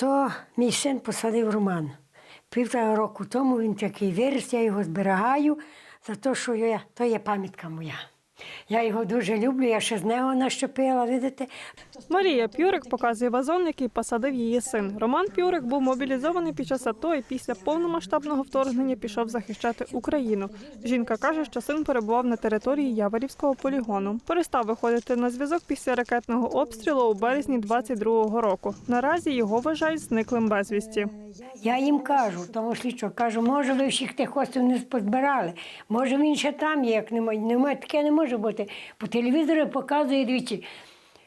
То мій син посадив роман. Півтора року тому він такий виріс, я його зберігаю за те, що я, то є пам'ятка моя. Я його дуже люблю, я ще з нього нащепила, видите. Марія Пюрик показує вазон, який посадив її син. Роман Пюрик був мобілізований під час АТО і після повномасштабного вторгнення пішов захищати Україну. Жінка каже, що син перебував на території Яворівського полігону. Перестав виходити на зв'язок після ракетного обстрілу у березні 22-го року. Наразі його вважають зниклим безвісті. Я їм кажу, тому слідчо, кажу, може, ви всіх тих хостів не позбирали, може він ще там є, як немає. Немає, таке не може бути. По телевізору показує двічі,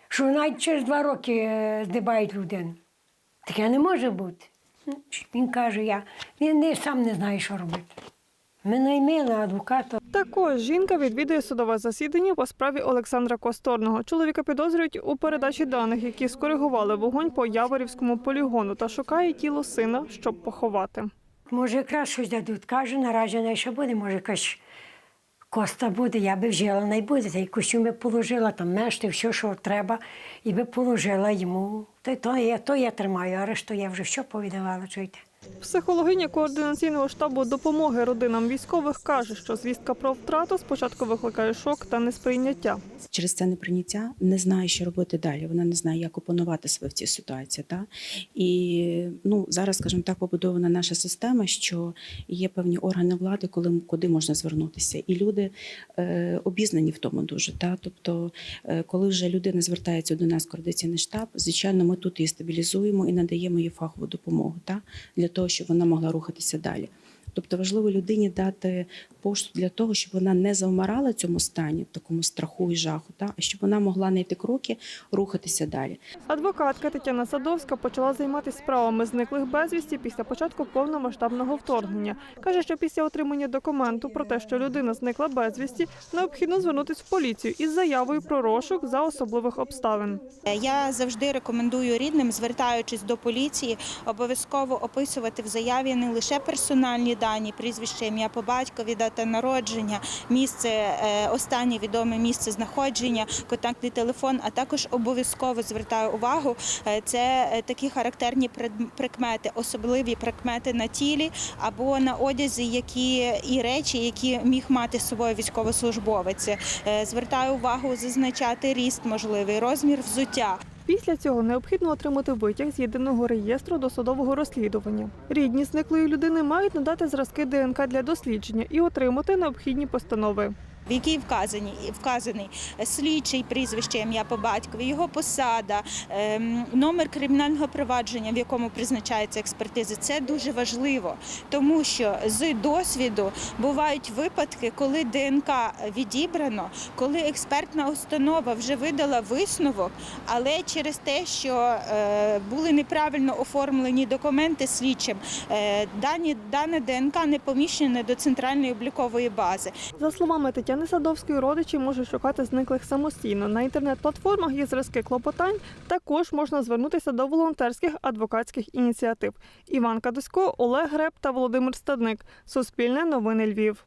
що навіть через два роки е, здибають людину. Таке не може бути. Ну, Він каже, я, він не, сам не знає, що робити. Ми наймили адвоката. Також жінка відвідує судове засідання по справі Олександра Косторного. Чоловіка підозрюють у передачі даних, які скоригували вогонь по Яворівському полігону та шукає тіло сина, щоб поховати. Може, якраз щось дадуть. Каже, наразі не ще буде, може, якась коста буде, я би вжила, не буде. Та й костюми положила, там мешти, все, що треба, і би положила йому. То, то, я, то я тримаю, а решту я вже все повідавала, чуєте. Психологиня координаційного штабу допомоги родинам військових каже, що звістка про втрату спочатку викликає шок та несприйняття. через це неприйняття не знає, що робити далі. Вона не знає, як опанувати себе в цій ситуації. Та? І ну, зараз, скажімо так, побудована наша система, що є певні органи влади, коли, куди можна звернутися. І люди е, обізнані в тому дуже. Та? Тобто, е, коли вже людина звертається до нас координаційний штаб, звичайно, ми тут її стабілізуємо і надаємо їй фахову допомогу та? для того, щоб вона могла рухатися далі. Тобто важливо людині дати поштовх для того, щоб вона не завмирала в цьому стані, такому страху і жаху, та а щоб вона могла знайти кроки, рухатися далі. Адвокатка Тетяна Садовська почала займатися справами зниклих безвісті після початку повномасштабного вторгнення. Каже, що після отримання документу про те, що людина зникла безвісті, необхідно звернутися в поліцію із заявою про розшук за особливих обставин. Я завжди рекомендую рідним, звертаючись до поліції, обов'язково описувати в заяві не лише персональні дані, прізвище, ім'я по батькові, дата народження, місце, е, останнє відоме місце знаходження, контактний телефон, а також обов'язково звертаю увагу. е, Це е, такі характерні прикмети, особливі прикмети на тілі або на одязі, які і речі, які міг мати з собою військовослужбовець. Звертаю увагу зазначати ріст можливий, розмір взуття. Після цього необхідно отримати витяг з єдиного реєстру досудового розслідування. Рідні зниклої людини мають надати зразки ДНК для дослідження і отримати необхідні постанови. В якій вказані вказаний слідчий прізвище ім'я по батькові, його посада, ем, номер кримінального провадження, в якому призначається експертиза. Це дуже важливо, тому що з досвіду бувають випадки, коли ДНК відібрано, коли експертна установа вже видала висновок, але через те, що е, були неправильно оформлені документи слідчим, е, дані дане ДНК не поміщене до центральної облікової бази. За словами Тетяни Садовської, родичі можуть шукати зниклих самостійно. На інтернет-платформах є зразки клопотань. Також можна звернутися до волонтерських адвокатських ініціатив. Іван Кадусько, Олег Греб та Володимир Стадник. Суспільне новини Львів.